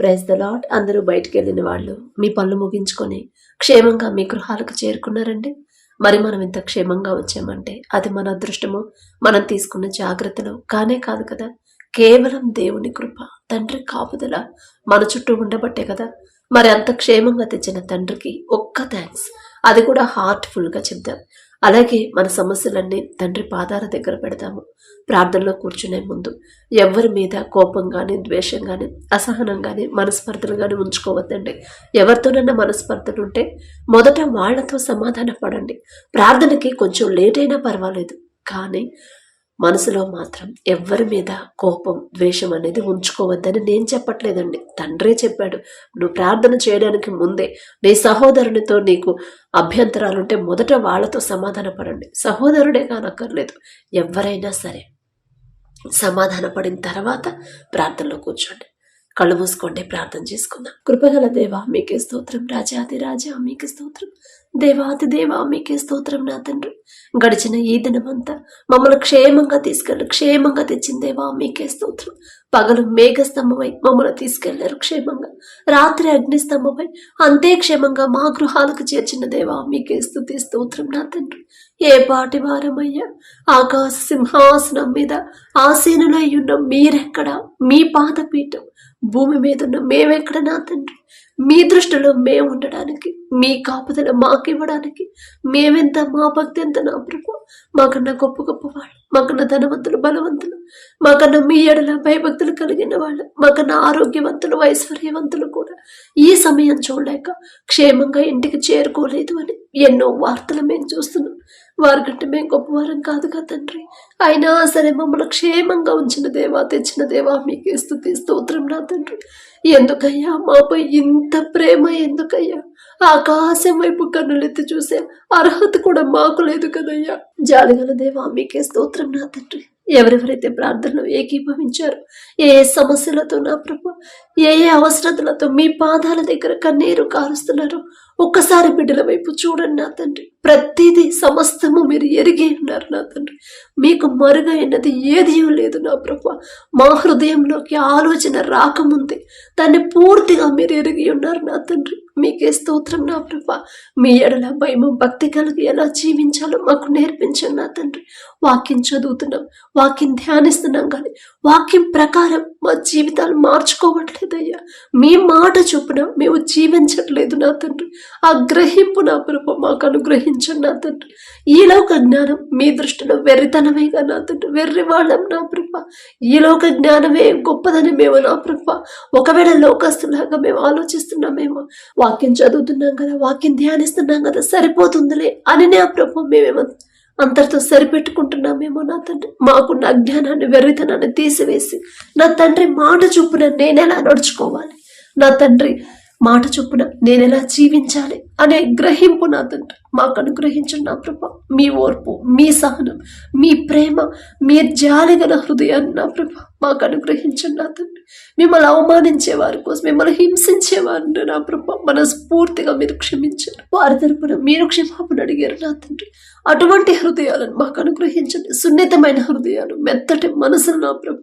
Praise the lot అందరూ బయటికి వెళ్ళిన వాళ్ళు మీ పనులు ముగించుకొని క్షేమంగా మీ గృహాలకు చేరుకున్నారండి. మరి మనం ఇంత క్షేమంగా వచ్చామంటే అది మన అదృష్టము మనం తీసుకున్న జాగ్రత్తలు కానే కాదు కదా. కేవలం దేవుని కృప తండ్రి కాపుదల మన చుట్టూ ఉండబట్టే కదా. మరి అంత క్షేమంగా తెచ్చిన తండ్రికి ఒక్క థ్యాంక్స్ అది కూడా హార్ట్ఫుల్గా చెప్దాం అలాగే మన సమస్యలన్నీ తండ్రి పాదాల దగ్గర పెడతాము. ప్రార్థనలో కూర్చునే ముందు ఎవరి మీద కోపం కానీ ద్వేషం కానీ అసహనం కానీ మనస్పర్ధలు కానీ ఉంచుకోవద్దండి. ఎవరితోనన్నా మనస్పర్ధలు ఉంటే మొదట వాళ్ళతో సమాధాన పడండి ప్రార్థనకి కొంచెం లేట్ అయినా పర్వాలేదు. కానీ మనసులో మాత్రం ఎవరి మీద కోపం ద్వేషం అనేది ఉంచుకోవద్దని నేను చెప్పట్లేదండి. తండ్రే చెప్పాడు నువ్వు ప్రార్థన చేయడానికి ముందే నీ సహోదరునితో నీకు అభ్యంతరాలుంటే మొదట వాళ్ళతో సమాధాన పడండి సహోదరుడే కానక్కర్లేదు ఎవరైనా సరే సమాధాన పడిన తర్వాత ప్రార్థనలో కూర్చోండి. కళ్ళు మూసుకోండి ప్రార్థన చేసుకుందాం. కృపగల దేవా మీకే స్తోత్రం. రాజాది రాజా మీకే స్తోత్రం. దేవాతి దేవా మీకే స్తోత్రం నా తండ్రి. గడిచిన ఈ దినమంతా మమ్మల్ని క్షేమంగా తీసుకెళ్ళి క్షేమంగా తెచ్చిన దేవా మీకే స్తోత్రం. పగలు మేఘస్తంభమై మమ్మల్ని తీసుకెళ్ళారు క్షేమంగా. రాత్రి అగ్నిస్తంభమై అంతే క్షేమంగా మా గృహాలకు చేర్చిన దేవా మీకే స్థుతి స్తోత్రం నా తండ్రి. ఏ పాటి వారమయ్యా ఆకాశ సింహాసనం మీద ఆసీనులై ఉన్న మీరెక్కడ? మీ పాదపీఠం భూమి మీద ఉన్న మేమెక్కడ నా తండ్రి మీ దృష్టిలో మేము ఉండడానికి మీ కాపుదల మాకు ఇవ్వడానికి మేమెంత మా భక్తి ఎంత నా ప్రభు? మాకన్నా గొప్ప గొప్ప వాళ్ళు మాకన్నా ధనవంతులు బలవంతులు మాకన్నా మీ ఎడల భయభక్తులు కలిగిన వాళ్ళు మాకన్నా ఆరోగ్యవంతులు ఐశ్వర్యవంతులు కూడా ఈ సమయం చూడలేక క్షేమంగా ఇంటికి చేరుకోలేదు అని ఎన్నో వార్తలు మేము చూస్తున్నాం. వారికంటే మేము గొప్పవారం కాదు కదా తండ్రి. అయినా సరే మమ్మల్ని క్షేమంగా ఉంచిన దేవా తెచ్చిన దేవా మీకే స్థుతి స్తోత్రం నా తండ్రి. ఎందుకయ్యా? మాపై ఇంత ప్రేమ ఎందుకయ్యా? ఆకాశం వైపు కన్నులెత్తి చూసే అర్హత కూడా మాకు లేదు కదయ్యా. జాలిగల దేవా మీకే స్తోత్రం నా తండ్రి. ఎవరెవరైతే ప్రార్థనలు ఏకీభవించారు ఏ ఏ సమస్యలతో నా ప్రభు ఏ ఏ అవసరతలతో మీ పాదాల దగ్గర కన్నీరు కారుస్తున్నారో ఒక్కసారి బిడ్డల వైపు చూడండి నా తండ్రి. ప్రతిదీ సమస్తము మీరు ఎరిగి ఉన్నారు నా తండ్రి. మీకు మరుగైనది ఏదీ లేదు నా ప్రభు. మా హృదయంలోకి ఆలోచన రాకముందే దాన్ని పూర్తిగా మీరు ఎరిగి ఉన్నారు నా తండ్రి. మీకే స్తోత్రం నా ప్రభ. మీ ఎడల భయము భక్తి కలిగి ఎలా జీవించాలో మాకు నేర్పించండి నా తండ్రి. వాక్యం చదువుతున్నాం వాక్యం ధ్యానిస్తున్నాం కానీ వాక్యం ప్రకారం మా జీవితాలు మార్చుకోవట్లేదయ్యా. మీ మాట చొప్పున మేము జీవించట్లేదు నా తండ్రి. ఆ గ్రహింపు నా ప్రభు మాకు అనుగ్రహించండి నా తండ్రి. ఈలోక జ్ఞానం మీ దృష్టిలో వెర్రితనమేగా నా తండ్రి. వెర్రి వాళ్ళం నా ప్రభ. ఈలోక జ్ఞానమే గొప్పదని మేము నా ప్రభ. ఒకవేళ లోకస్తులాగా మేము ఆలోచిస్తున్నామేమో వాక్యం చదువుతున్నాం కదా వాక్యం ధ్యానిస్తున్నాం కదా సరిపోతుందిలే అని నా ప్రభు మేమేమో అంతటితో సరిపెట్టుకుంటున్నామేమో నా తండ్రి. మాకున్న అజ్ఞానాన్ని వెర్రితనాన్ని తీసివేసి నా తండ్రి మాట చొప్పున నేనెలా నడుచుకోవాలి? నా తండ్రి మాట చొప్పున నేనెలా జీవించాలి అనే గ్రహింపు నా తండ్రి. మాకు అనుగ్రహించండి నా ప్రభ మీ ఓర్పు మీ సహనం మీ ప్రేమ మీ జాలిగల హృదయాన్ని నా ప్రభ మాకు అనుగ్రహించిన నా తండ్రి. మిమ్మల్ని అవమానించే వారి కోసం మిమ్మల్ని హింసించే వారిని నా ప్రభ మనస్ఫూర్తిగా మీరు క్షమించారు. వారి తరపున మీరు క్షమాపణ అడిగారు నా తండ్రి. అటువంటి హృదయాలను మాకు అనుగ్రహించండి. సున్నితమైన హృదయాలు మెత్తటి మనసులు నా ప్రభ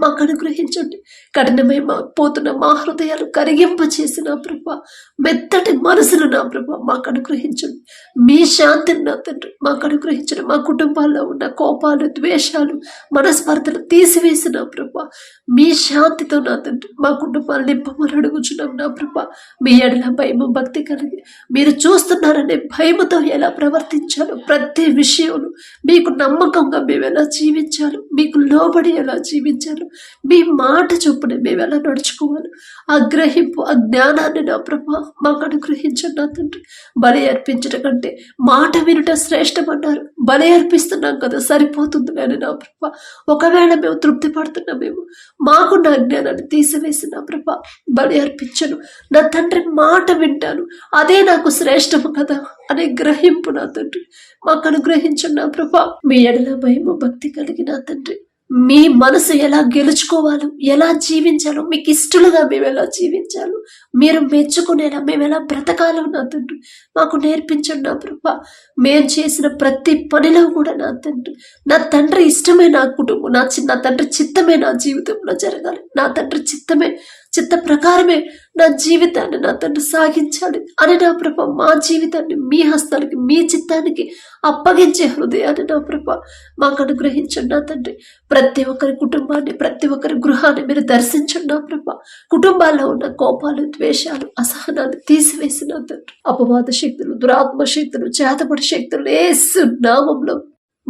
మాకు అనుగ్రహించండి. కఠినమై మా పోతున్న మా హృదయాలు కరిగింప చేసిన ప్రభ మెత్తటి మనసులు నా ప్రభ మాకు అనుగ్రహించండి. మీ శాంతిని నా తండ్రి మాకు అనుగ్రహించండి. మా కుటుంబాల్లో ఉన్న కోపాలు ద్వేషాలు మనస్పర్ధలు తీసివేసి నా ప్రభ మీ శాంతితో నా తండ్రి మా కుటుంబాలు నింపమని అడుగుచున్నాం నా ప్రభ. మీ ఎడల భయము భక్తి కలిగి మీరు చూస్తున్నారనే భయముతో ఎలా ప్రవర్తించాలో ప్రతి విషయంలో మీకు నమ్మకంగా మేము ఎలా జీవించాలో మీకు లోబడి ఎలా జీవించాలో మీ మాట చొప్పున మేము ఎలా నడుచుకోవాలి ఆ గ్రహింపు ఆ జ్ఞానాన్ని నా ప్రభా మాకు అనుగ్రహించండి నా తండ్రి. బలి అర్పించడం కంటే మాట వినుట శ్రేష్టమన్నారు. బలి అర్పిస్తున్నాం కదా సరిపోతుంది నేను నా ప్రభా. ఒకవేళ మేము తృప్తి పడుతున్నామేమో మాకు నా జ్ఞానాన్ని తీసివేసి నా ప్రభా బలి అర్పించను. నా తండ్రి మాట వింటాను. అదే నాకు శ్రేష్టము కదా. అనే గ్రహింపు నా తండ్రి. మాకు అనుగ్రహించండి నా ప్రభా మీ ఎడల భయము భక్తి కలిగిన తండ్రి. మీ మనసు ఎలా గెలుచుకోవాలో ఎలా జీవించాలో మీకు ఇష్టలుగా మేము ఎలా జీవించాలో మీరు మెచ్చుకునేలా మేము ఎలా బ్రతకాలో నా తండ్రి. మాకు నేర్పించండి నా ప్రభా మేము చేసిన ప్రతి పనిలో కూడా నా తండ్రి. నా తండ్రి ఇష్టమే నా కుటుంబం నా చిన్న తండ్రి చిత్తమే నా జీవితంలో జరగాలి. నా తండ్రి చిత్తమే చిత్త ప్రకారమే నా జీవితాన్ని నా తండ్రి సాగించాలి అని నా ప్రభ మా జీవితాన్ని మీ హస్తాలకి మీ చిత్తానికి అప్పగించే హృదయాన్ని నా ప్రభ మాకు అనుగ్రహించండి నా తండ్రి. ప్రతి ఒక్కరి కుటుంబాన్ని ప్రతి ఒక్కరి గృహాన్ని మీరు దర్శించండి నా ప్రభ. కుటుంబాల్లో ఉన్న కోపాలు ద్వేషాలు అసహనాలు తీసివేసిన తండ్రి. అపవాద శక్తులు దురాత్మ శక్తులు చేతపడి శక్తులు ఏసు నామంలో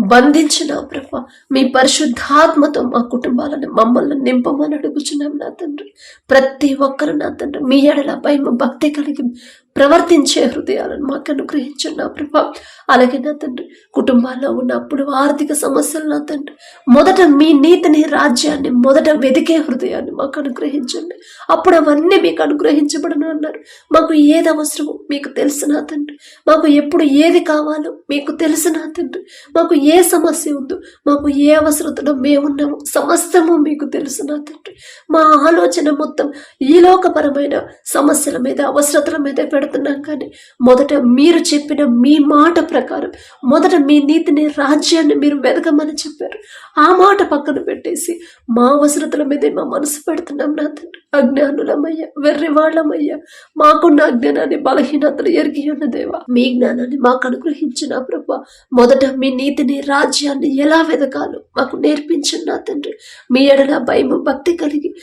బంధించిన ప్రభ మీ పరిశుద్ధాత్మతో మా కుటుంబాలను మమ్మల్ని నింపమని అడుగుచున్నాం నా తండ్రి. ప్రతి ఒక్కరు నా తండ్రి మీ ఎడల భయం భక్తి కలిగి ప్రవర్తించే హృదయాలను మాకు అనుగ్రహించండి నా ప్రభా. అలాగే నా తండ్రి కుటుంబాల్లో ఉన్నప్పుడు ఆర్థిక సమస్యలు నా తండ్రి. మొదట మీ నీతిని రాజ్యాన్ని మొదట వెతికే హృదయాన్ని మాకు అనుగ్రహించండి. అప్పుడు అవన్నీ మీకు అనుగ్రహించబడను అన్నారు. మాకు ఏది అవసరమో మీకు తెలుసు నా తండ్రి. మాకు ఎప్పుడు ఏది కావాలో మీకు తెలుసు నా తండ్రి. మాకు ఏ సమస్య ఉందో మాకు ఏ అవసరతలో మేమున్నాము సమస్తము మీకు తెలుసు నా తండ్రి. మా ఆలోచన మొత్తం ఈ లోకపరమైన సమస్యల మీద అవసరతల మీద పెడుతున్నాం కానీ మొదట మీరు చెప్పిన మీ మాట ప్రకారం మొదట మీ నీతిని రాజ్యాన్ని మీరు వెతకమని చెప్పారు. ఆ మాట పక్కన పెట్టేసి మా అవసరతల మీదే మా మనసు పెడుతున్నాం నా తండ్రి. అజ్ఞానులమయ్యా వెర్రి వాళ్ళమయ్యా మాకున్న అజ్ఞానాన్ని బలహీనతలు ఎరిగి ఉన్న దేవా. మీ జ్ఞానాన్ని మాకు అనుగ్రహించిన ప్రభా. మొదట మీ నీతిని రాజ్యాన్ని ఎలా వెదకాలో మాకు నేర్పించిన నా తండ్రి. మీ ఎడల భయం భక్తి కలిగి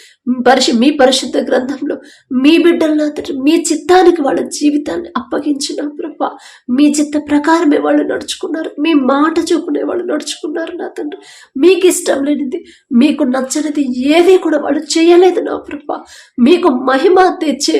పరిశు మీ పరిశుద్ధ గ్రంథంలో మీ బిడ్డలు నా తండ్రి మీ చిత్తానికి వాళ్ళ జీవితాన్ని అప్పగించిన ప్రభా. మీ చిత్త ప్రకారమే వాళ్ళు నడుచుకున్నారు. మీ మాట చూపునే వాళ్ళు నడుచుకున్నారు నా తండ్రి. మీకు ఇష్టం లేనిది మీకు నచ్చనిది ఏది కూడా వాళ్ళు చేయలేదు నా ప్రభా. మీకు మహిమ తెచ్చే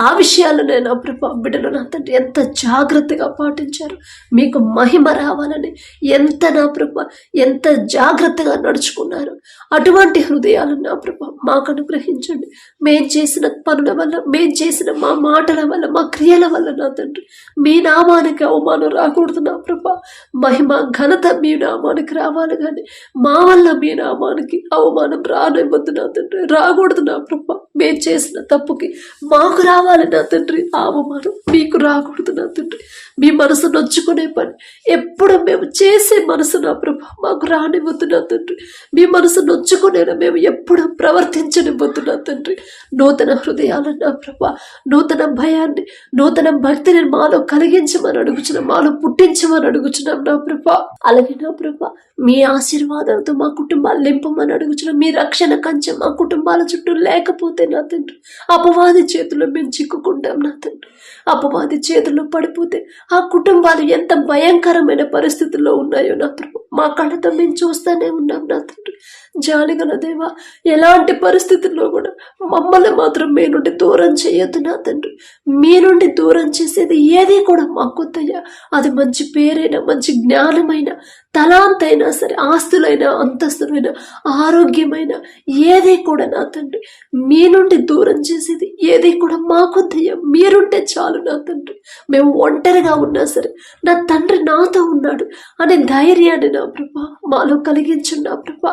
ఆ విషయాలనే నా ప్రభా బిడ్డలు నా తండ్రి ఎంత జాగ్రత్తగా పాటించారు. మీకు మహిమ రావాలని ఎంత నా ప్రభ ఎంత జాగ్రత్తగా నడుచుకున్నారు. అటువంటి హృదయాలను నా ప్రభ మాకు అనుగ్రహించండి. మేం చేసిన పనుల వల్ల మేం చేసిన మా మాటల వల్ల మా క్రియల వల్ల నా తండ్రి. మీ నామానికి అవమానం రాకూడదు నా ప్రభ. మహిమ ఘనత మీ నామానికి రావాలి కానీ మా వల్ల మీ నామానికి అవమానం రానివ్వద్దు నా తండ్రి. రాకూడదు నా ప్రభ. చేసిన తప్పుకి మాకు రావాలి నా తండ్రి అవమానం మీకు రాకూడదు నా తండ్రి. మీ మనసు నొచ్చుకునే పని. ఎప్పుడు మేము చేసే మనసు నా ప్రభ మాకు రానివ్వద్దు నా తండ్రి. మీ మనసు నొచ్చుకునేలా మేము ఎప్పుడు ప్రవర్తించనివ్వద్దు నా తండ్రి. నూతన హృదయాలను నా ప్రభ నూతన భయాన్ని నూతన భక్తిని మాలో కలిగించమని అడుగుచున్నాం మాలో పుట్టించమని అడుగుచున్నాం నా ప్రభ. అలాగే నా ప్రభ మీ ఆశీర్వాదంతో మా కుటుంబాలు నింపమని అడుగుచున్నాం మీ రక్షణ కంచె మా కుటుంబాల చుట్టూ లేకపోతే నా తండ్రి అపవాది చేతిలో మేము చిక్కుకుంటాం నా తండ్రి. అపవాది చేతిలో పడిపోతే ఆ కుటుంబాలు ఎంత భయంకరమైన పరిస్థితుల్లో ఉన్నాయో నా ప్రభు. మా కళ్ళతో మేము చూస్తూనే ఉన్నాం నా తండ్రి. జాలిగల దేవా ఎలాంటి పరిస్థితుల్లో కూడా మమ్మల్ని మాత్రం మీ నుండి దూరం చేయొద్దు నా తండ్రి. మీ నుండి దూరం చేసేది ఏది కూడా మాకొద్దయ్యా అది మంచి పేరైనా మంచి జ్ఞానమైన తలాంతైనా సరే ఆస్తులైనా అంతస్తులైన ఆరోగ్యమైన ఏది కూడా నా తండ్రి. మీ నుండి దూరం చేసేది ఏది కూడా మాకొద్దయ్యా మీరుంటే చాలు నా తండ్రి. మేము ఒంటరిగా ఉన్నా సరే నా తండ్రి నాతో ఉన్నాడు అనే ధైర్యాన్ని నా ప్రభా మాలో కలిగించండి నా ప్రభా.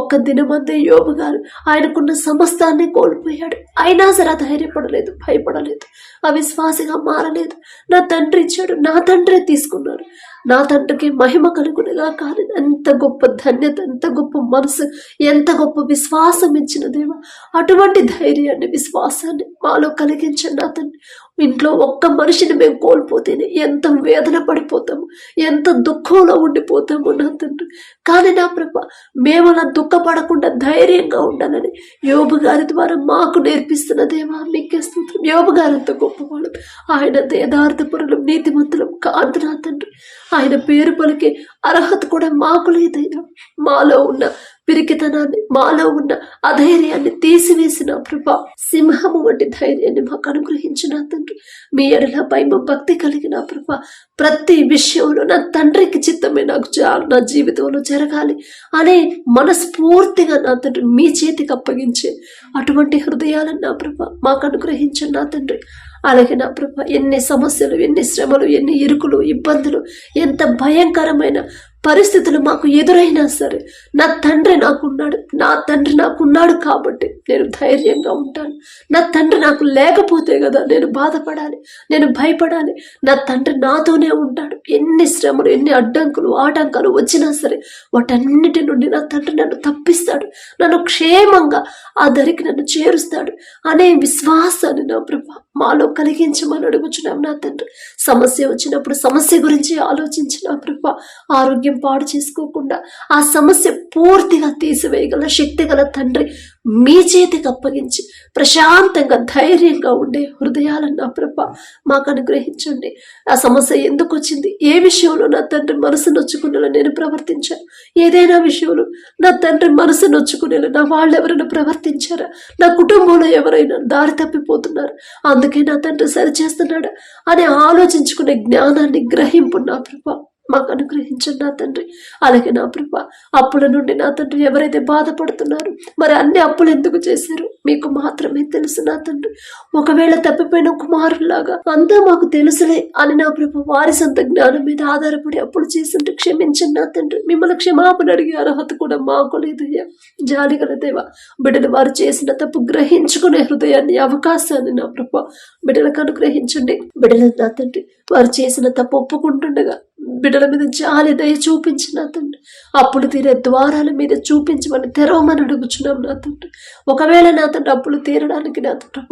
ఒక్క దినమందే యోబు గారు ఆయనకున్న సమస్తాన్ని కోల్పోయాడు. అయినా సరే ధైర్యపడలేదు భయపడలేదు అవిశ్వాసిగా మారలేదు. నా తండ్రి ఇచ్చాడు నా తండ్రి తీసుకున్నారు. నా తండ్రికి మహిమ కలుగునగా కానీ ఎంత గొప్ప ధన్యత ఎంత గొప్ప మనసు ఎంత గొప్ప విశ్వాసం ఇచ్చిన దేవ అటువంటి ధైర్యాన్ని విశ్వాసాన్ని మాలో కలిగించండి నా తండ్రి. ఇంట్లో ఒక్క మనిషిని మేము కోల్పోతేనే ఎంత వేదన పడిపోతాము ఎంత దుఃఖంలో ఉండిపోతాము నా తండ్రి. కానీ నా ప్రభ మేము అలా దుఃఖపడకుండా ధైర్యంగా ఉండాలని యోబు గారి ద్వారా మాకు నేర్పిస్తున్న దేవా మీకే స్తోత్రం. యోబు గారు అంత గొప్పవాడు. ఆయన యథార్థపరులం నీతిమంతులం కాదు నా తండ్రి. ఆయన పేరు పలికే అర్హత కూడా మాకు లేదయ్యా. మాలో ఉన్న పిరికితనాన్ని మాలో ఉన్న అధైర్యాన్ని తీసివేసిన ప్రభా సింహము వంటి ధైర్యాన్ని మాకు అనుగ్రహించిన తండ్రి. మీ ఎడల భయం భక్తి కలిగిన ప్రభా ప్రతి విషయంలో నా తండ్రికి చిత్తమే నాకు నా జీవితంలో జరగాలి అనే మనస్ఫూర్తిగా నా తండ్రి మీ చేతికి అప్పగించే అటువంటి హృదయాలను నా ప్రభ మాకు అనుగ్రహించిన నా తండ్రి. అలాగే నా ప్రభ ఎన్ని సమస్యలు ఎన్ని శ్రమలు ఎన్ని ఇరుకులు ఇబ్బందులు ఎంత భయంకరమైన పరిస్థితులు మాకు ఎదురైనా సరే నా తండ్రి నాకున్నాడు నా తండ్రి నాకున్నాడు కాబట్టి నేను ధైర్యంగా ఉంటాను. నా తండ్రి నాకు లేకపోతే కదా నేను బాధపడాలి నేను భయపడాలి. నా తండ్రి నాతోనే ఉంటాడు. ఎన్ని శ్రమలు ఎన్ని అడ్డంకులు ఆటంకాలు వచ్చినా సరే వాటన్నిటి నుండి నా తండ్రి నన్ను తప్పిస్తాడు. నన్ను క్షేమంగా ఆ దరికి నన్ను చేరుస్తాడు అనే విశ్వాసాన్ని నా ప్రభా మాలో కలిగించమని అడుగుచున్నాం నా తండ్రి. సమస్య వచ్చినప్పుడు సమస్య గురించి ఆలోచించిన ప్రభా ఆరోగ్యం పాడు చేసుకోకుండా ఆ సమస్య పూర్తిగా తీసివేయగల శక్తి గల తండ్రి మీ చేతికి అప్పగించి ప్రశాంతంగా ధైర్యంగా ఉండే హృదయాలను నా ప్రభ మాకు అనుగ్రహించండి. ఆ సమస్య ఎందుకు వచ్చింది? ఏ విషయంలో నా తండ్రి మనసు నొచ్చుకునేలా నేను ప్రవర్తించాను? ఏదైనా విషయంలో నా తండ్రి మనసు నొచ్చుకునేలా నా వాళ్ళు ఎవరైనా ప్రవర్తించారా? నా కుటుంబంలో ఎవరైనా దారి తప్పిపోతున్నారు? అందుకే నా తండ్రి సరిచేస్తున్నాడా? అని ఆలోచించుకునే జ్ఞానాన్ని గ్రహింపు నా ప్రభా. మాకు అనుగ్రహించండి నా తండ్రి. అలాగే నా ప్రభ అప్పుల నుండి నా తండ్రి ఎవరైతే బాధపడుతున్నారు మరి అన్ని అప్పులు ఎందుకు చేశారు మీకు మాత్రమే తెలుసు నా తండ్రి. ఒకవేళ తప్పిపోయిన కుమారులాగా అంతా మాకు తెలుసులే అని నా ప్రభ వారి సొంత జ్ఞానం మీద ఆధారపడి అప్పులు చేస్తుంటే క్షమించండి నా తండ్రి. మిమ్మల్ని క్షమాపణ అడిగే అర్హత కూడా మాకు లేదయ్యా జాలి గల దేవ బిడ్డలు వారు చేసిన తప్పు గ్రహించుకునే హృదయాన్ని అవకాశాన్ని నా ప్రభ బిడ్డలకు అనుగ్రహించండి. బిడ్డలు నా తండ్రి వారు చేసిన తప్పు ఒప్పుకుంటుండగా బిడ్డల మీద జాలి దయ చూపించిన తండ్రి. అప్పులు తీరే ద్వారాల మీద చూపించమని తెరవమని అడుగుచున్నాం నా తండ్రి. ఒకవేళ నా తండ్రి అప్పులు తీరడానికి నా తండ్రి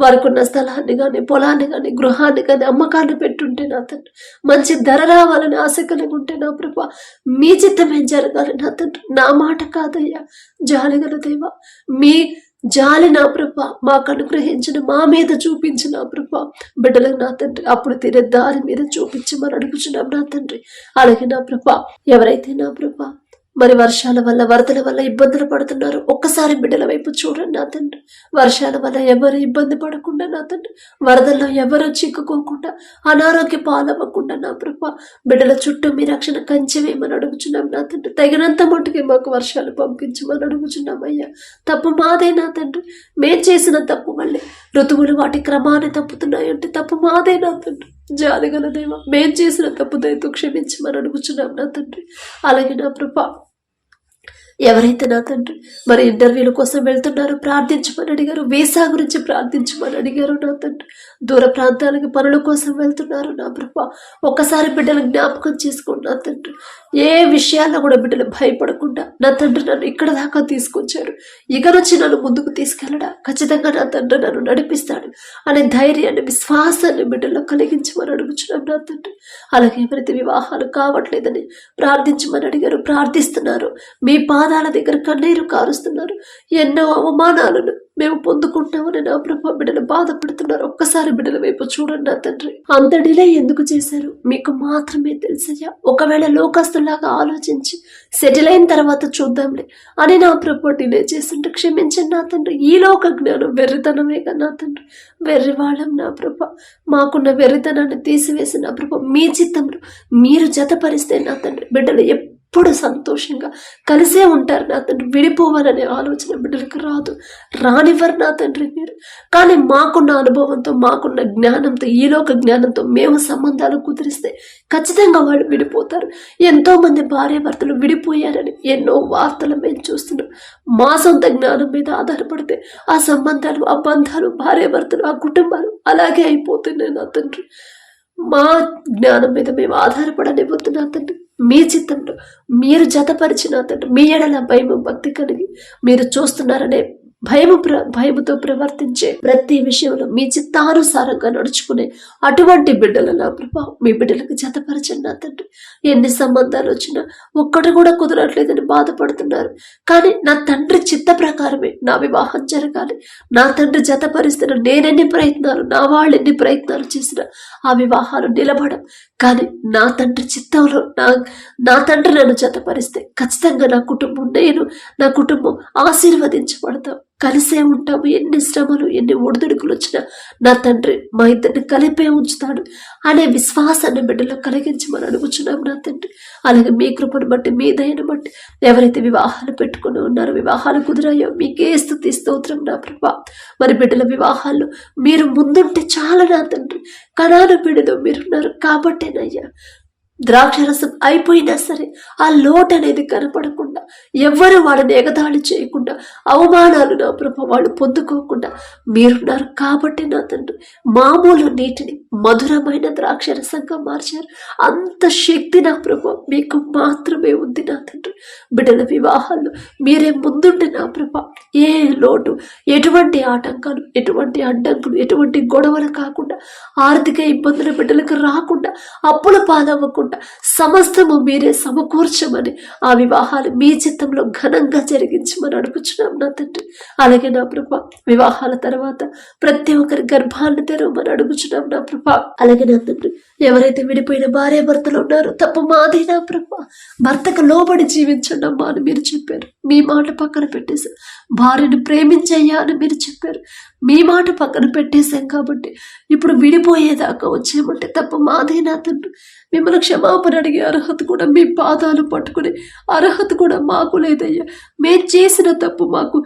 వారికి ఉన్న స్థలాన్ని కానీ పొలాన్ని కానీ గృహాన్ని కానీ అమ్మకాన్ని పెట్టుంటే నా తండ్రి. మంచి ధర రావాలని ఆశ కలిగి ఉంటే నా ప్రభా మీ చిత్తమే జరగాలి నా తండ్రి? నా మాట కాదయ్యా. జాలి గల దేవా మీ జాలి నా ప్రభ మాకు అనుగ్రహించిన మా మీద చూపించిన ప్రభ. బిడ్డలకు నా తండ్రి అప్పుడు తినే దారి మీద చూపించమని అడుగుచున్నాం నా తండ్రి. అలాగే నా ప్రభ ఎవరైతే నా ప్రభ మరి వర్షాల వల్ల వరదల వల్ల ఇబ్బందులు పడుతున్నారు. ఒక్కసారి బిడ్డల వైపు చూడండి నా తండ్రి. వర్షాల వల్ల ఎవరు ఇబ్బంది పడకుండా నా తండ్రి. వరదల్లో ఎవరు చిక్కుకోకుండా అనారోగ్య పాలవ్వకుండా నా ప్రభ బిడ్డల చుట్టూ మీ రక్షణ కంచెవేయమని అడుగుచున్నాం నా తండ్రి. తగినంత మటుకే మాకు వర్షాలు పంపించమని అడుగుచున్నాం అయ్యా. తప్పు మాదే నా తండ్రి. మేం చేసిన తప్పు మళ్ళీ ఋతువులు వాటి క్రమాన్ని తప్పుతున్నాయంటే తప్పు మాదే నా తండ్రి. జాలిగల దేవ మేం చేసిన తప్పు క్షమించమని అడుగుచున్నాం నా తండ్రి. అలాగే నా ప్రభా ఎవరైతే నా తండ్రి మరి ఇంటర్వ్యూల కోసం వెళ్తున్నారో ప్రార్థించమని అడిగారు. వీసా గురించి ప్రార్థించమని అడిగారు నా తండ్రి. దూర ప్రాంతాలకు పనుల కోసం వెళ్తున్నారు నా ప్రభా. ఒక్కసారి బిడ్డలు జ్ఞాపకం చేసుకోండి నా తండ్రి. ఏ విషయాల్లో కూడా బిడ్డలు భయపడకుండా నా తండ్రి నన్ను ఇక్కడ దాకా తీసుకొచ్చారు. ఇక నుంచి నన్ను ముందుకు తీసుకెళ్ళడా? ఖచ్చితంగా నా తండ్రి నన్ను నడిపిస్తాడు అనే ధైర్యాన్ని విశ్వాసాన్ని బిడ్డల్లో కలిగించమని అడుగుచున్నాం నా తండ్రి. అలాగే ప్రతి వివాహాలు కావట్లేదని ప్రార్థించమని అడిగారు. ప్రార్థిస్తున్నారు. మీ పాదాల దగ్గర కన్నీరు కారుస్తున్నారు. ఎన్నో అవమానాలను మేము పొందుకుంటామని నా ప్రభా బిడ్డలు బాధపడుతున్నారు. ఒక్కసారి బిడ్డల వైపు చూడండి నా తండ్రి. అంత డిలే ఎందుకు చేశారు? మీకు మాత్రమే తెలుసయ్యా. ఒకవేళ లోకస్తులాగా ఆలోచించి సెటిల్ అయిన తర్వాత చూద్దాంలే అని నా ప్రభు డిలే చేస్తుంటే క్షమించండి నా తండ్రి. ఈ లోక జ్ఞానం వెర్రితనమేగా నా తండ్రి. వెర్రివాళ్ళం నా ప్రభ. మాకున్న వెర్రితనాన్ని తీసివేసి నా ప్రభ. మీ చిత్తంలో మీరు జతపరిస్తే నా తండ్రి. బిడ్డలు ఎప్పుడు సంతోషంగా కలిసే ఉంటారు నా తండ్రి. విడిపోవాలనే ఆలోచన బిడ్డలకు రాదు. రానివ్వరు నా తండ్రి మీరు. కానీ మాకున్న అనుభవంతో మాకున్న జ్ఞానంతో ఈలోక జ్ఞానంతో మేము సంబంధాలు కుదిరిస్తే ఖచ్చితంగా వాళ్ళు విడిపోతారు. ఎంతో మంది భార్యాభర్తలు విడిపోయారని ఎన్నో వార్తలు మేము చూస్తున్నాం. మా సొంత జ్ఞానం మీద ఆధారపడితే ఆ సంబంధాలు ఆ బంధాలు భార్యాభర్తలు ఆ కుటుంబాలు అలాగే అయిపోతున్నాయి నా తండ్రి. మా జ్ఞానం మీద మేము ఆధారపడనివ్వద్దు తండ్రి. మీ చిత్తంలో మీరు జతపరిచిన అతడు మీ ఎడల భయము భక్తి కలిగి మీరు చూస్తున్నారనే భయము ప్ర భయముతో ప్రవర్తించే ప్రతి విషయంలో మీ చిత్తానుసారంగా నడుచుకునే అటువంటి బిడ్డల నా ప్రభా మీ బిడ్డలకు జతపరచండి నా తండ్రి. ఎన్ని సంబంధాలు వచ్చినా ఒక్కటి కూడా కుదరట్లేదని బాధపడుతున్నారు. కానీ నా తండ్రి చిత్త ప్రకారమే నా వివాహం జరగాలి. నా తండ్రి జతపరిస్తున్న నేనెన్ని ప్రయత్నాలు నా వాళ్ళు ఎన్ని ప్రయత్నాలు చేసినా ఆ వివాహాలు నిలబడం కానీ నా తండ్రి చిత్తంలో నా నా తండ్రి నన్ను జతపరిస్తే ఖచ్చితంగా నా కుటుంబం నేను నా కుటుంబం ఆశీర్వదించబడతాం. కలిసే ఉంటాము ఎన్ని శ్రమలు ఎన్ని ఒడిదుడుకులు వచ్చినా నా తండ్రి మా ఇద్దరిని కలిపే ఉంచుతాడు. అనే విశ్వాసాన్ని బిడ్డలో కలిగించమని అనుకుంటున్నాము నా తండ్రి. అలాగే మీ కృపను బట్టి మీ దయను బట్టి ఎవరైతే వివాహాలు పెట్టుకుని ఉన్నారో వివాహాలు కుదిరాయో మీకే స్థుతి స్తోత్రం నా ప్రభా. మరి బిడ్డల వివాహాలు మీరు ముందుంటే చాలా నా తండ్రి. కణాను బిడ్డలో మీరున్నారు కాబట్టేనయ్యా ద్రాక్షరసం అయిపోయినా సరే ఆ లోటు అనేది కనపడకుండా ఎవ్వరు వాళ్ళని ఎగదాడి చేయకుండా అవమానాలు నా ప్రభ వాళ్ళు పొందుకోకుండా మీరున్నారు కాబట్టి నా తండ్రి. మామూలు నీటిని మధురమైన ద్రాక్షరసంగా మార్చారు. అంత శక్తి నా ప్రభ మీకు మాత్రమే ఉంది నా తండ్రి. బిడ్డల వివాహాల్లో మీరే ముందుండి నా ప్రభ. ఏ లోటు ఎటువంటి ఆటంకాలు ఎటువంటి అడ్డంకులు ఎటువంటి గొడవలు కాకుండా ఆర్థిక ఇబ్బందులు బిడ్డలకు రాకుండా అప్పుల పాలవ్వకుండా సమస్తము మీరే సమకూర్చమని ఆ వివాహాలు మీ చిత్తంలో ఘనంగా జరిగించమని అడుగుచున్నాం నా తండ్రి. అలాగే నా ప్రభ వివాహాల తర్వాత ప్రతి ఒక్కరి గర్భాన్ని తెరవమని అడుగుచున్నాం నా ప్రభ. అలాగే నా తండ్రి ఎవరైతే విడిపోయిన భార్య భర్తలు ఉన్నారో తప్ప మాదే నా ప్రభ. భర్తకు లోబడి జీవించండి అమ్మా అని మీరు చెప్పారు. మీ మాట పక్కన పెట్టేశారు భార్యను ప్రేమించయ్యా అని మీరు చెప్పారు. మీ మాట పక్కన పెట్టేశాం కాబట్టి ఇప్పుడు విడిపోయేదాకా వచ్చేయమంటే తప్ప మాదే తండ్రి. మిమ్మల్ని క్షమాపణ అడిగే అర్హత కూడా మీ పాదాలు పట్టుకునే అర్హత కూడా మాకు లేదయ్యా. మేము చేసిన తప్పు మాకు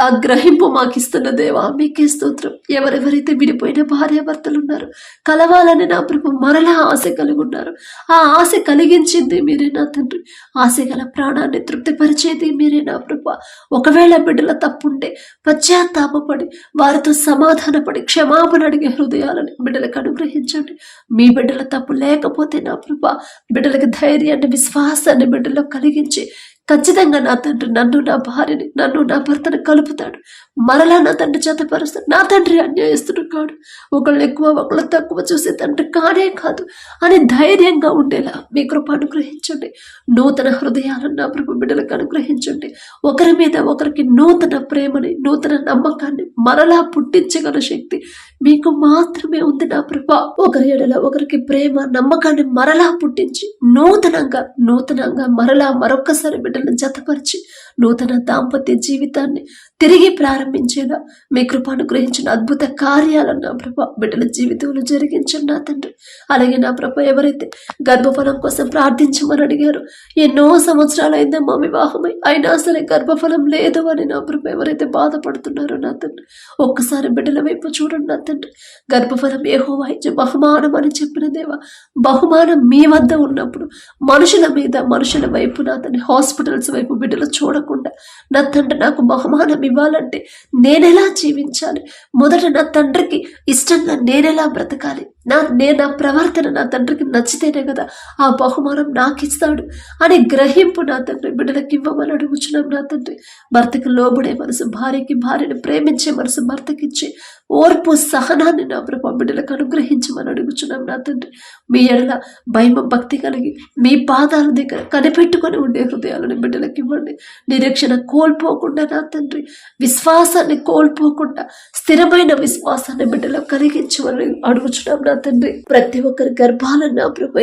ఆ గ్రహింపు మాకు ఇస్తున్న దేవా మీకే స్తోత్రం. ఎవరెవరైతే విడిపోయిన భార్యాభర్తలు ఉన్నారు కలవాలని నా ప్రభు మరలా ఆశ కలిగి ఉన్నారు. ఆ ఆశ కలిగించింది మీరే నా తండ్రి. ఆశ గల ప్రాణాన్ని తృప్తిపరిచేది మీరే నా ప్రభు. ఒకవేళ బిడ్డల తప్పుండే పశ్చాత్తాపడి వారితో సమాధానపడి క్షమాపణ అడిగే హృదయాలని బిడ్డలకు అనుగ్రహించండి. మీ బిడ్డల తప్పు లేకపోతే నా ప్రభు బిడ్డలకు ధైర్యాన్ని విశ్వాసాన్ని బిడ్డలో కలిగించి ఖచ్చితంగా నా తండ్రి నన్ను నా భార్యని నన్ను నా భర్తను కలుపుతాడు. మరలా నా తండ్రి చేతపరుస్తాడు నా తండ్రి అన్యాయస్తుడు కాడు. ఒకళ్ళు ఎక్కువ ఒకళ్ళు తక్కువ చూసే తండ్రి కానే కాదు. అని ధైర్యంగా ఉండేలా మీ కృప అనుగ్రహించండి. నూతన హృదయాలను నా ప్రభు బిడ్డలకు అనుగ్రహించండి. ఒకరి మీద ఒకరికి నూతన ప్రేమని నూతన నమ్మకాన్ని మరలా పుట్టించగల శక్తి మీకు మాత్రమే ఉంది నా ప్రభ. ఒకరి ఎడల ఒకరికి ప్రేమ నమ్మకాన్ని మరలా పుట్టించి నూతనంగా నూతనంగా మరలా మరొక్కసారి బిడ్డలను జతపరిచి నూతన దాంపత్య జీవితాన్ని తిరిగి ప్రారంభించేలా మీ కృప అనుగ్రహించిన అద్భుత కార్యాలను నా ప్రభ బిడ్డల జీవితంలో జరిగించండి నా తండ్రి. అలాగే నా ప్రభ ఎవరైతే గర్భఫలం కోసం ప్రార్థించమని అడిగారు ఎన్నో సంవత్సరాలు అయిందమ్మా వివాహమై. అయినా సరే గర్భఫలం లేదు అని నా ప్రభ ఎవరైతే బాధపడుతున్నారో నా తండ్రి. ఒక్కసారి బిడ్డల వైపు చూడండి నా తండ్రి. గర్భఫలం ఏహో వాయించు బహుమానం అని చెప్పిన దేవా బహుమానం మీ వద్ద ఉన్నప్పుడు మనుషుల మీద మనుషుల వైపు నా తండ్రి హాస్పిటల్స్ వైపు బిడ్డలు చూడకుండా నా తండ్రి నాకు బహుమానం ఇవ్వాలంటే నేనెలా జీవించాలి? మొదట నా తండ్రికి ఇష్టంగా నేనెలా బ్రతకాలి? నా నేను నా ప్రవర్తన నా తండ్రికి నచ్చితేనే కదా ఆ బహుమానం నాకు ఇస్తాడు అని గ్రహింపు నా తండ్రి బిడ్డలకి ఇవ్వమని అడుగుచున్నాం నా తండ్రి. భర్తకి లోబడే మనసు భార్యకి భార్యను ప్రేమించే మనసు భర్తకిచ్చి ఓర్పు సహనాన్ని నా ప్రభా బిడ్డలకు అనుగ్రహించమని అడుగుచున్నాం నా తండ్రి. మీ ఎడల భయం భక్తి కలిగి మీ పాదాల దగ్గర కనిపెట్టుకొని ఉండే హృదయాలను బిడ్డలకు ఇవ్వండి. నిరీక్షణ కోల్పోకుండా నా తండ్రి విశ్వాసాన్ని కోల్పోకుండా స్థిరమైన విశ్వాసాన్ని బిడ్డలకు కలిగించమని అడుగుచున్నాం నా తండ్రి. ప్రతి ఒక్కరి గర్భాలను నా ప్రభు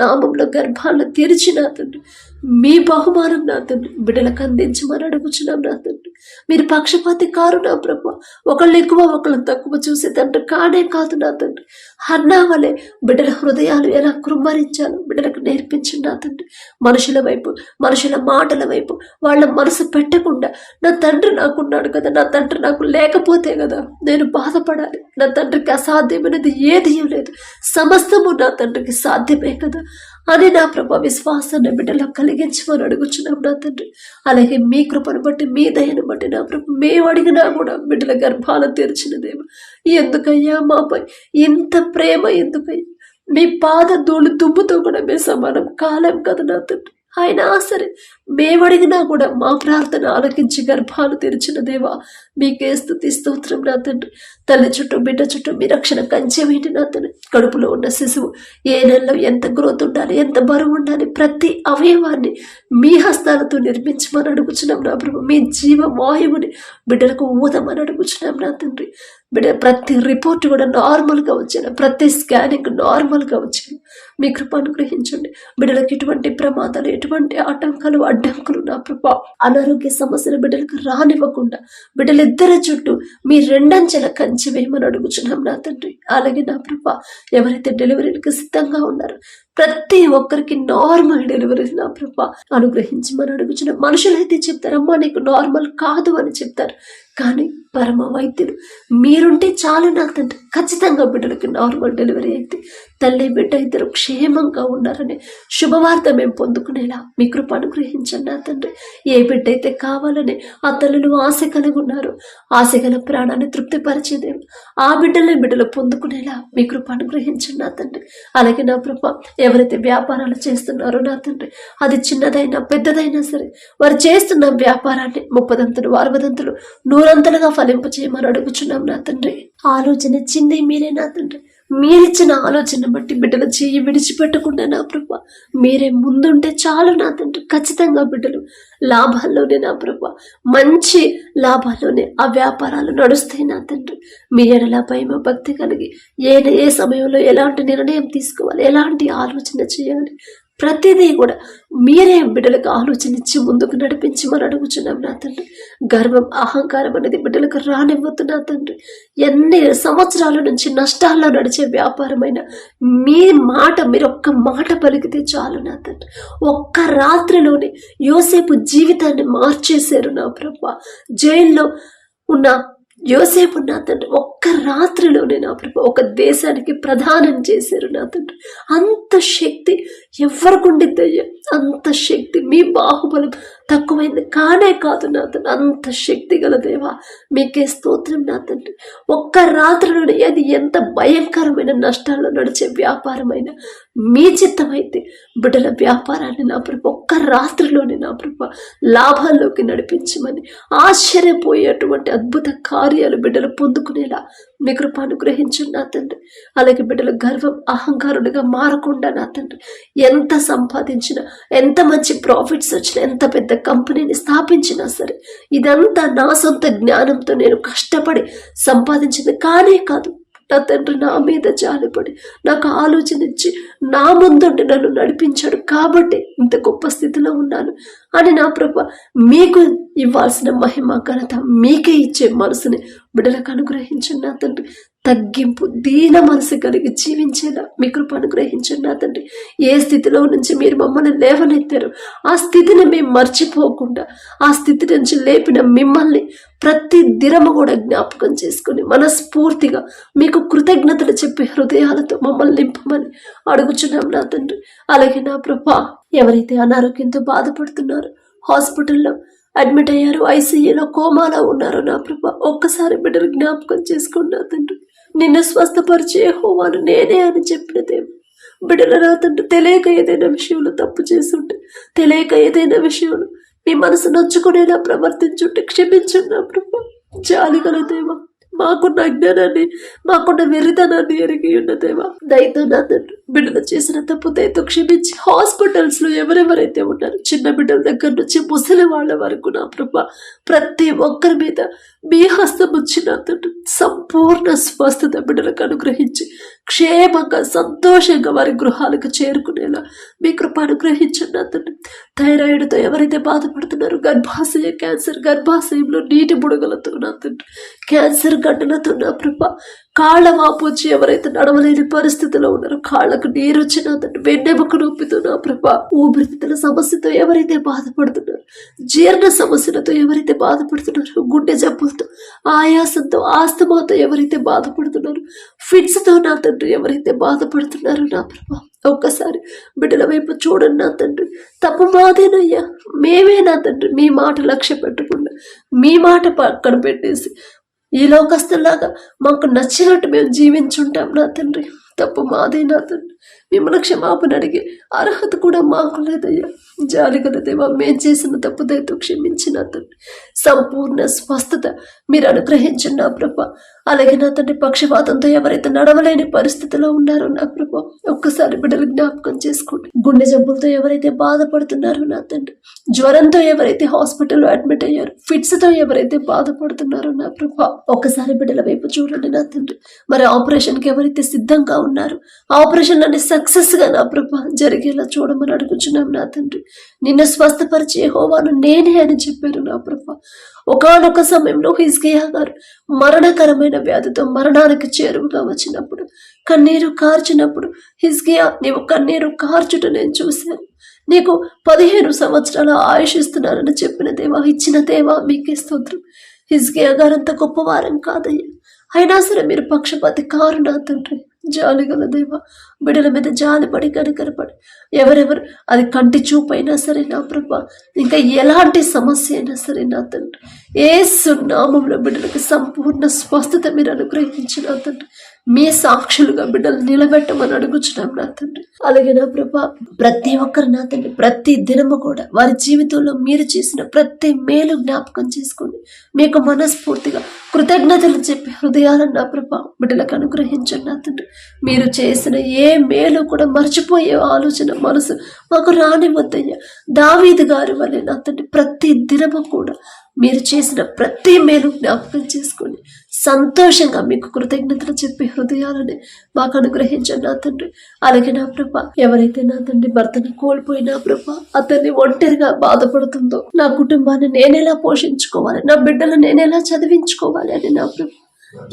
నామంలో గర్భాలను తెరిచి నా తండ్రి. మీ బహుమానం నా తండ్రి బిడ్డలకు అందించమని అడుగుచున్నాం నా తండ్రి. మీరు పక్షపాతి కారు నా ప్రభు? ఒకళ్ళు ఎక్కువ ఒకళ్ళు తక్కువ చూసే తండ్రి కానే కాదు నా తండ్రి. అన్నా వలె బిడ్డల హృదయాలు ఎలా కృమ్మరించాలో బిడ్డలకు నేర్పించండి నా తండ్రి. మనుషుల వైపు మనుషుల మాటల వైపు వాళ్ళ మనసు పెట్టకుండా నా తండ్రి నాకున్నాడు కదా నా తండ్రి నాకు లేకపోతే కదా నేను బాధపడాలి. నా తండ్రికి అసాధ్యమైనది ఏది లేదు. సమస్తము నా తండ్రికి సాధ్యమే కదా. అని నా ప్రభ విశ్వాసాన్ని బిడ్డలో కలిగించమని అడుగుచున్నాం నా తండ్రి. అలాగే మీ కృపను బట్టి మీ దయను బట్టి నా ప్రభు మేము అడిగినా కూడా బిడ్డల గర్భాలు తెరిచినదేమో ఎందుకయ్యా మాపై ఇంత ప్రేమ ఎందుకయ్యా? మీ పాద ధూళి దుమ్ముతో కూడా మేము సమానం కాలేం కదా నా తండ్రి. అయినా సరే మేమడిగినా కూడా మా ప్రార్థన ఆలకించి గర్భాలు తెరిచిన దేవా మీకే స్థుతి స్తోత్రం నా తండ్రి. తల్లి చుట్టూ బిడ్డ చుట్టూ మీ రక్షణ కంచె వేటి నా తండ్రి కడుపులో ఉన్న శిశువు ఏ నెలలో ఎంత గ్రోత్ ఉండాలి ఎంత బరువు ఉండాలి ప్రతి అవయవాన్ని మీ హస్తాలతో నిర్మించమని అడుగుచున్నాం నా ప్రభు. మీ జీవ వాయువుని బిడ్డలకు ఊదమని అడుగుచున్నాం నా తండ్రి. బిడ్డ ప్రతి రిపోర్ట్ కూడా నార్మల్గా వచ్చాను ప్రతి స్కానింగ్ నార్మల్గా వచ్చాను మీ కృప అనుగ్రహించండి. బిడ్డలకు ఎటువంటి ప్రమాదాలు ఎటువంటి ఆటంకాలు అడ్డంకులు నా కృప అనారోగ్య సమస్యలు బిడ్డలకు రానివ్వకుండా బిడ్డలిద్దరి చుట్టూ మీ రెండంచెల కంచి వేయమని అడుగుచున్నాం నా తండ్రి. అలాగే నా కృప ఎవరైతే డెలివరీకి సిద్ధంగా ఉన్నారో ప్రతి ఒక్కరికి నార్మల్ డెలివరీ నా కృప అనుగ్రహించమని అడుగుచున్నాం మనుషులైతే చెప్తారమ్మా నీకు నార్మల్ కాదు అని చెప్తారు. కానీ పరమ వైద్యులు మీరుంటే చాలు నా తండ్రి. ఖచ్చితంగా బిడ్డలకి నార్మల్ డెలివరీ అయితే తల్లి బిడ్డ ఇద్దరు క్షేమంగా ఉన్నారని శుభవార్త మేము పొందుకునేలా మీ కృప అనుగ్రహించండి నా తండ్రి. ఏ బిడ్డ అయితే కావాలని ఆ తల్లులు ఆశ కలిగి ఉన్నారు ఆశ గల ప్రాణాన్ని తృప్తిపరిచేదేవి ఆ బిడ్డలే బిడ్డలు పొందుకునేలా మీ కృప అనుగ్రహించండి నా తండ్రి. అలాగే నా ప్రభ ఎవరైతే వ్యాపారాలు చేస్తున్నారో నా తండ్రి అది చిన్నదైనా పెద్దదైనా సరే వారు చేస్తున్న వ్యాపారాన్ని ముప్పదంతులు అరవదంతులు నూరంతలుగా ఫలింపు చేయమని అడుగుచున్నాం నా తండ్రి. ఆలోచన ఇచ్చింది మీరే నా తండ్రి. మీరిచ్చిన ఆలోచన బట్టి బిడ్డలు చెయ్యి విడిచిపెట్టకుండా నా ప్రభ మీరే ముందుంటే చాలు నా తండ్రి. ఖచ్చితంగా బిడ్డలు లాభాల్లోనే నా ప్రభ. మంచి లాభాల్లోనే ఆ వ్యాపారాలు నడుస్తాయి నా తండ్రి. మీ ఎడలా భయమ భక్తి కలిగి ఏ ఏ సమయంలో ఎలాంటి నిర్ణయం తీసుకోవాలి ఎలాంటి ఆలోచన చేయాలి ప్రతిదీ కూడా మీరే బిడ్డలకు ఆలోచన ఇచ్చి ముందుకు నడిపించి మనం అడుగుచున్నాం నా తండ్రి. గర్వం అహంకారం అనేది బిడ్డలకు రానివ్వద్దు నా తండ్రి. ఎన్ని సంవత్సరాల నుంచి నష్టాల్లో నడిచే వ్యాపారమైన మీ మాట మీరు ఒక్క మాట పలికితే చాలు నా తండ్రి. ఒక్క రాత్రిలోనే యోసేపు జీవితాన్ని మార్చేశారు నా ప్రభ. జైల్లో ఉన్న యోసేపు నా తండ్రి ఒక్క ఒక్క రాత్రిలోనే నా ప్రభు ఒక దేశానికి ప్రధానం చేశారు నా తండ్రి. అంత శక్తి ఎవరికి ఉండిద్దయ్యా అంత శక్తి మీ బాహుబలం తక్కువైంది. కానే కాదు నా తండ్రి అంత శక్తి గల దేవా మీకే స్తోత్రం నా తండ్రి. ఒక్క రాత్రిలోనే అది ఎంత భయంకరమైన నష్టాల్లో నడిచే వ్యాపారమైన మీ చిత్తమైతే బిడ్డల వ్యాపారాన్ని నా ప్రభు ఒక్క రాత్రిలోనే నా ప్రభు లాభాల్లోకి నడిపించమని ఆశ్చర్యపోయేటువంటి అద్భుత కార్యాలు బిడ్డలు పొందుకునేలా మీ కృప అనుగ్రహించండి నా తండ్రి. అలాగే బిడ్డలు గర్వం అహంకారులుగా మారకుండా నా తండ్రి. ఎంత సంపాదించినా ఎంత మంచి ప్రాఫిట్స్ వచ్చినా ఎంత పెద్ద కంపెనీని స్థాపించినా సరే ఇదంతా నా సొంత జ్ఞానంతో నేను కష్టపడి సంపాదించింది కానే కాదు. నా తండ్రి నా మీద జాలిపడి నాకు ఆలోచన ఇచ్చి నా ముందుండి నన్ను నడిపించాడు కాబట్టి ఇంత గొప్ప స్థితిలో ఉన్నాను అని నా ప్రభ మీకు ఇవ్వాల్సిన మహిమ ఘనత మీకే ఇచ్చే మనసుని బిడ్డలకు అనుగ్రహించండి నా తండ్రి. తగ్గింపు దీన మనసు కలిగి జీవించేలా మీ కృప అనుగ్రహించండి నా తండ్రి. ఏ స్థితిలో నుంచి మీరు మమ్మల్ని లేవనెత్తారు ఆ స్థితిని మేము మర్చిపోకుండా ఆ స్థితి నుంచి లేపిన మిమ్మల్ని ప్రతి దినము కూడా జ్ఞాపకం చేసుకుని మనస్ఫూర్తిగా మీకు కృతజ్ఞతలు చెప్పే హృదయాలతో మమ్మల్ని నింపమని అడుగుచున్నాం నా తండ్రి. అలాగే నా ప్రభా ఎవరైతే అనారోగ్యంతో బాధపడుతున్నారో హాస్పిటల్లో అడ్మిట్ అయ్యారు ఐసీయూలో కోమాలో ఉన్నారు నా ప్రభా ఒక్కసారి బిడ్డలు జ్ఞాపకం చేసుకున్నా నా తండ్రి. నిన్ను స్వస్థపరిచే హోవాను నేనే అని చెప్పినదేమో బిడ్డల నా తండ్రి తెలియక ఏదైనా విషయంలో తప్పు చేసుంటే తెలియక ఏదైనా విషయంలో మీ మనసు నచ్చుకునేలా ప్రవర్తించుంటే క్షమించండి నా ప్రభ. జాలి గల దేవా మాకున్న అజ్ఞానాన్ని మాకున్న వెర్రితనాన్ని ఎరిగి ఉన్న దేవా దయతో నా తండ్రి బిడ్డలు చేసిన తప్పు దయతో క్షమించి హాస్పిటల్స్లో ఎవరెవరైతే ఉన్నారో చిన్న బిడ్డల దగ్గర నుంచి ముసలి వాళ్ళ వరకు నా ప్రభ ప్రతి ఒక్కరి మీద మీ హస్తం వచ్చిన తండ్రి సంపూర్ణ స్వస్థత బిడ్డలకు అనుగ్రహించి క్షేమంగా సంతోషంగా వారి గృహాలకు చేరుకునేలా మీ కృప అనుగ్రహించండి థైరాయిడ్తో ఎవరైతే బాధపడుతున్నారో గర్భాశయ క్యాన్సర్ గర్భాశయంలో నీటి బుడగలతో నా క్యాన్సర్ గడ్డలతో నా కృప కాళ్ళ వాపు ఎవరైతే నడవలేని పరిస్థితిలో ఉన్నారో కాళ్ళకు నీరు వచ్చిన తండ్రి వెన్నెముక నొప్పితో నా ప్రభ? ఊపిరితిత్తుల సమస్యతో ఎవరైతే బాధపడుతున్నారో జీర్ణ సమస్యలతో ఎవరైతే బాధపడుతున్నారో గుండె జబ్బులతో ఆయాసంతో ఆస్తమాతో ఎవరైతే బాధపడుతున్నారో ఫిట్స్తో నా తండ్రి ఎవరైతే బాధపడుతున్నారో నా ప్రభా ఒక్కసారి బిడ్డల వైపు చూడండి నా తండ్రి. తప్పు మాదేనయ్యా. మేమే నా తండ్రి. మీ మాట లక్ష్య పెట్టకుండా మీ మాట పక్కన పెట్టేసి ఈ లోకస్తులాగా మాకు నచ్చినట్టు మేము జీవించుంటాం నా తండ్రి. తప్పు మాదే నా తండ్రి మిమ్మల్ని క్షమాపణ అడిగే అర్హత కూడా మాకు లేదయ్యా. జాలి కదా దేవా మేము చేసిన తప్పు దయతో క్షమించిన తండ్రి సంపూర్ణ స్వస్థత మీరు అనుగ్రహించండి నా ప్రభ. అలాగే నా తండ్రి పక్షపాతంతో ఎవరైతే నడవలేని పరిస్థితిలో ఉన్నారో నా ప్రభ ఒక్కసారి బిడ్డలు జ్ఞాపకం చేసుకోండి. గుండె జబ్బులతో ఎవరైతే బాధపడుతున్నారో నా తండ్రి జ్వరంతో ఎవరైతే హాస్పిటల్లో అడ్మిట్ అయ్యారు ఫిట్స్తో ఎవరైతే బాధపడుతున్నారో నా ప్రభ ఒక్కసారి బిడ్డల వైపు చూడండి నా తండ్రి మరి ఆపరేషన్కి ఎవరైతే సిద్ధంగా ఉన్నారు ఆపరేషన్ అనేది సక్సెస్గా నా ప్రభ జరిగేలా చూడమని అడుగుచున్నాం నా తండ్రి. నిన్ను స్వస్థపరిచే హోవాను నేనే అని చెప్పారు నా ప్రభ. ఒకనొక సమయంలో హిజ్గియా గారు మరణకరమైన వ్యాధితో మరణానికి చేరువుగా వచ్చినప్పుడు కన్నీరు కార్చినప్పుడు హిజ్గియా నీవు కన్నీరు కార్చుట నేను చూశాను. నీకు పదిహేను సంవత్సరాల ఆయుష్ ఇస్తున్నానని చెప్పిన దేవా ఇచ్చిన దేవా మీకే స్తోత్రం. హిజ్గియా గారు అంత గొప్పవారం కాదయ్యా. అయినా సరే మీరు పక్షపాతి కారు నా తండ్రి. జాలిగల దేవ బిడ్డల మీద జాలిపడి కనికరపడి ఎవరెవరు అది కంటి చూపైనా సరే నా ప్రభా ఇంకా ఎలాంటి సమస్య అయినా సరే నా తండ్రి. ఏ సున్నామంలో బిడ్డలకు సంపూర్ణ స్వస్థత మీరు అనుగ్రహించిన తండ్రి. మీ సాక్షులుగా బిడ్డలు నిలబెట్టమని అడుగుచున్నాం నా తండ్రి. అలాగే నా ప్రభా ప్రతి ఒక్కరు నా తండ్రి ప్రతి దినము కూడా వారి జీవితంలో మీరు చేసిన ప్రతి మేలు జ్ఞాపకం చేసుకోండి మీకు మనస్ఫూర్తిగా కృతజ్ఞతలు చెప్పి హృదయాలను నా ప్రభా బిడ్డలకు అనుగ్రహించండి నా తండ్రి. మీరు చేసిన ఏ మేలు కూడా మర్చిపోయే ఆలోచన మనసు మాకు రానివద్దయ్యా దావీదు గారి వల్లే నా తండ్రి ప్రతి దినము కూడా మీరు చేసిన ప్రతి మేలు జ్ఞాపకం చేసుకొని సంతోషంగా మీకు కృతజ్ఞతలు చెప్పి హృదయాలని మాకు అనుగ్రహించండి నా తండ్రి. అలాగే నా ప్రభ ఎవరైతే నా తండ్రి భర్తను కోల్పోయినా ప్రభ అతన్ని ఒంటరిగా బాధపడుతుందో నా కుటుంబాన్ని నేనెలా పోషించుకోవాలి? నా బిడ్డలు నేనెలా చదివించుకోవాలి అని నా ప్రభ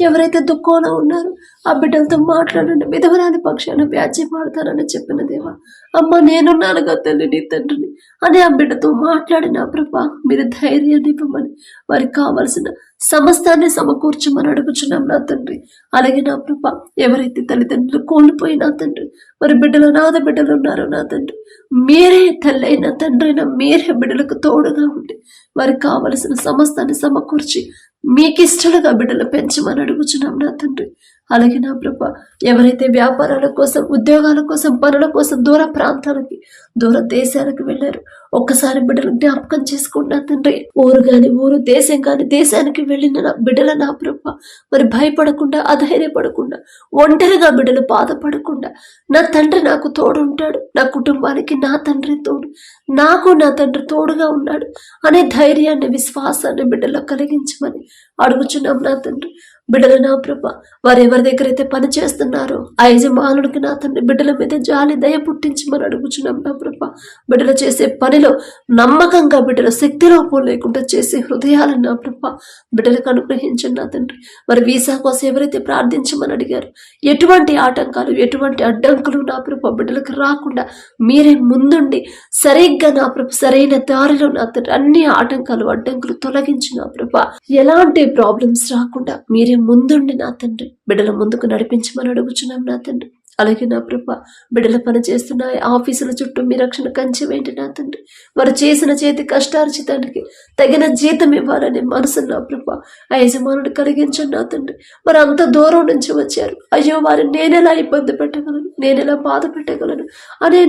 ఎవరైతే దుఃఖంలో ఉన్నారో ఆ బిడ్డలతో మాట్లాడండి. విధవరాని పక్షాన వ్యాజ్యం ఆడతానని చెప్పిన దేవా అమ్మ నేనున్నానుగా తల్లి నీ తండ్రిని అని ఆ బిడ్డతో మాట్లాడిన ప్రభా మీరు ధైర్యాన్ని ఇవ్వమని వారికి కావలసిన సమస్తాన్ని సమకూర్చమని అడుగుచున్నాం నా తండ్రి. అలాగే నా ప్రభ ఎవరైతే తల్లిదండ్రులు కోల్పోయినా తండ్రి మరి బిడ్డలు నాద బిడ్డలు ఉన్నారో నా తండ్రి మీరే తల్లైన తండ్రైన మీరే బిడ్డలకు తోడుగా ఉండి వారికి కావలసిన సమస్తాన్ని సమకూర్చి మీకు ఇష్టలుగా బిడ్డలు పెంచమని అడుగుచున్నాం నా తండ్రి. అలాగే నా ప్రభ ఎవరైతే వ్యాపారాల కోసం ఉద్యోగాల కోసం పనుల కోసం దూర ప్రాంతాలకి దూర దేశాలకు వెళ్ళారు ఒక్కసారి బిడ్డలు జ్ఞాపకం చేసుకున్నా తండ్రి. ఊరు కాని ఊరు దేశం కాని దేశానికి వెళ్ళిన నా బిడ్డల నా ప్రభ మరి భయపడకుండా అధైర్యపడకుండా ఒంటరిగా బిడ్డలు బాధపడకుండా నా తండ్రి నాకు తోడుంటాడు నా కుటుంబానికి నా తండ్రి తోడు నాకు నా తండ్రి తోడుగా ఉన్నాడు అనే ధైర్యాన్ని విశ్వాసాన్ని బిడ్డలో కలిగించమని అడుగుచున్నాం నా తండ్రి. బిడ్డల నా ప్రభ వారు ఎవరి దగ్గర అయితే పని చేస్తున్నారో ఆ యజమానుడికి నా తండ్రి బిడ్డల మీద జాలి దయ పుట్టించమని అడుగుచున్నాం నా ప్రభ. బిడ్డలు చేసే పనిలో నమ్మకంగా బిడ్డల శక్తిలోపం లేకుండా చేసే హృదయాలను నా ప్రభ. బిడ్డలకు అనుగ్రహించండి నా తండ్రి. మరి వీసా కోసం ఎవరైతే ప్రార్థించమని అడిగారు ఎటువంటి ఆటంకాలు ఎటువంటి అడ్డంకులు నా ప్రభ బిడ్డలకు రాకుండా మీరే ముందుండి సరిగ్గా నా ప్రభ సరైన దారిలో నా తండ్రి అన్ని ఆటంకాలు అడ్డంకులు తొలగించి నా ప్రభ. ఎలాంటి ప్రాబ్లమ్స్ రాకుండా మీరే ముందుండి నా తండ్రి. బిడ్డల ముందుకు నడిపించమని అడుగుచున్నాం నా తండ్రి. అలాగే నా ప్రభ బిడ్డల పని చేస్తున్న ఆఫీసుల చుట్టూ మీ రక్షణ కంచె వేంటి నా తండ్రి. వారు చేసిన చేతి కష్టార్జితానికి తగిన జీతం ఇవ్వాలనే మనసు నా ప్రభ ఆ యజమానుడు కలిగించండి నా తండ్రి. మరి అంత దూరం నుంచి వచ్చారు. అయ్యో వారిని నేనెలా ఇబ్బంది పెట్టగలను? నేనెలా బాధ పెట్టగలను? అనే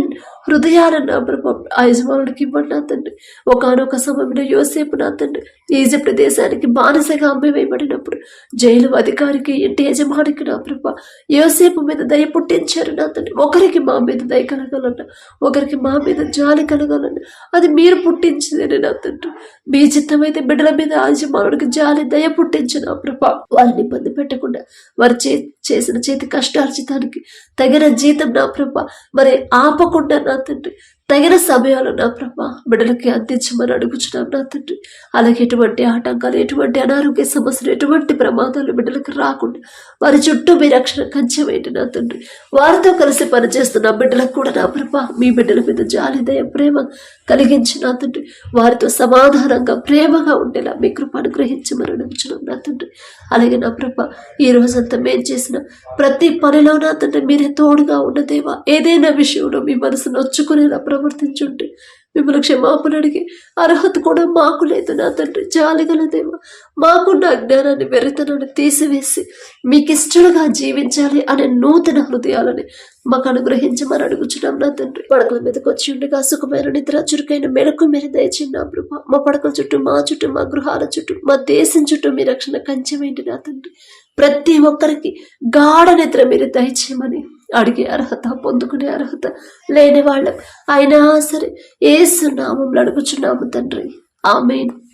హృదయాలను నా ప్రభ ఆ యజమానుడికి ఇవ్వండి నా తండ్రి. ఒకనొక సమయంలో యోసేపు నా తండ్రి ఈజిప్ట్ దేశానికి బానిసగా అమ్మివేయబడినప్పుడు జైలు అధికారికి ఇంటి యజమానికి నా ప్రభ యోసేపు మీద దయ పుట్టి పుట్టించారు నా తండ్రి ఒకరికి మా మీద దయ కలగాలన్న ఒకరికి మా మీద జాలి కలగాలన్న అది మీరు పుట్టించిందని నా తండ్రి మీ చిత్తమైతే బిడ్డల మీద ఆజమానుడికి జాలి దయ పుట్టించిన ప్రభా. వారిని ఇబ్బంది పెట్టకుండా వారు చే చేసిన చేతి కష్టార్జితానికి తగిన జీతం నా ప్రభ. మరి ఆపకుండా నా తండ్రి తగిన సమయాలు నా ప్రభా. బిడ్డలకి అందించమని అడుగుచున్నాం నా తండ్రి. అలాగే ఎటువంటి ఆటంకాలు ఎటువంటి అనారోగ్య సమస్యలు ఎటువంటి ప్రమాదాలు బిడ్డలకు రాకుండా వారి చుట్టూ మీ రక్షణ కంచెవేయండి నా తండ్రి. వారితో కలిసి పనిచేస్తున్న బిడ్డలకు కూడా నా ప్రభా మీ బిడ్డల మీద జాలిదయ ప్రేమ కలిగించి నా తండ్రి. వారితో సమాధానంగా ప్రేమగా ఉండేలా మీ కృప అనుగ్రహించమని అడుగుచున్నాం నా తండ్రి. అలాగే నా ప్రభ ఈ రోజంతా మేం చేసిన ప్రతి పనిలో నా తండ్రి మీరే తోడుగా ఉన్న దేవా. ఏదైనా విషయంలో మీ మనసు నొచ్చుకునేలా ప్రవర్తించుంటే మిమ్మల్ని క్షమాపణ అడిగి అర్హత కూడా మాకు లేదు నా తండ్రి. జాలిగల దేవ మాకున్న అజ్ఞానాన్ని వెరితనాన్ని తీసివేసి మీకు ఇష్టలుగా జీవించాలి అనే నూతన హృదయాలని మాకు అనుగ్రహించమని అడుగుచున్నాం నా తండ్రి. పడకల మీదకి వచ్చి ఉండగా సుఖమైన నిద్ర చురుకైన మెలకు మీరు దయచేయండి నా ప్రభ. మా పడకల చుట్టూ మా చుట్టూ మా గృహాల చుట్టూ మా దేశం చుట్టూ మీ రక్షణ కంచెమేంటి నా తండ్రి. ప్రతి ఒక్కరికి గాఢ నిద్ర మీరు దయచేయమని అడిగే అర్హత పొందుకునే అర్హత లేని వాళ్ళం. అయినా సరే ఏసు నామంలో అడుగుచున్నాము తండ్రి. ఆమెను.